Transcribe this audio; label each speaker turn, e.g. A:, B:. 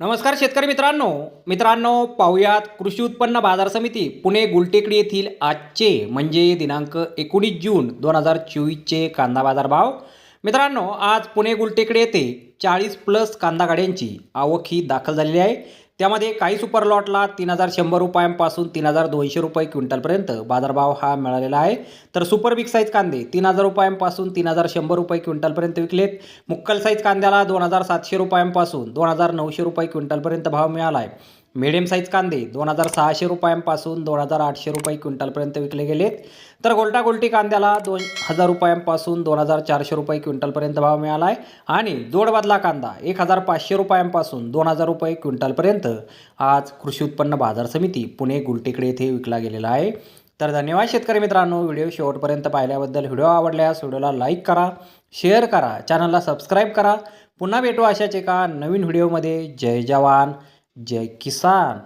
A: नमस्कार शेतकरी मित्रांनो. मित्रांनो पाहुयात कृषी उत्पन्न बाजार समिती पुणे गुलटेकडी येथील आजचे म्हणजे दिनांक एकोणीस जून दोन हजार चोवीसचे कांदा बाजार भाव मित्रांनो आज पुणे गुलटेकडे येथे चाळीस प्लस कांदा गाड्यांची आवक ही दाखल झालेली आहे. त्यामध्ये काही सुपर लॉटला तीन हजार शंभर रुपयांपासून तीन हजार दोनशे रुपये क्विंटलपर्यंत बाजारभाव हा मिळालेला आहे. तर सुपर बिग साईज कांदे तीन हजार रुपयांपासून तीन हजार शंभर रुपये क्विंटलपर्यंत विकलेत. मुक्कल साईज कांद्याला दोन हजार सातशे रुपयांपासून दोन हजार नऊशे रुपये क्विंटलपर्यंत भाव मिळाला आहे मिडियम साईज कांदे दोन हजार सहाशे रुपयांपासून दोन हजार आठशे रुपये क्विंटलपर्यंत विकले गेलेत. तर गोल्टा गोल्टी कांद्याला दोन हजार रुपयांपासून दोन हजार चारशे रुपये क्विंटलपर्यंत भाव मिळाला आहे आणि जोड जोडबदला कांदा एक हजार पाचशे रुपयांपासून दोन हजार रुपये क्विंटलपर्यंत आज कृषी उत्पन्न बाजार समिती पुणे गुलटेकडे येथे विकला गेलेला आहे. तर धन्यवाद शेतकरी मित्रांनो व्हिडिओ शेवटपर्यंत पाहिल्याबद्दल व्हिडिओ आवडल्यास व्हिडिओला लाईक करा शेअर करा चॅनलला सबस्क्राईब करा. पुन्हा भेटू अशाच एका नवीन व्हिडिओमध्ये. जय जवान जय किसान.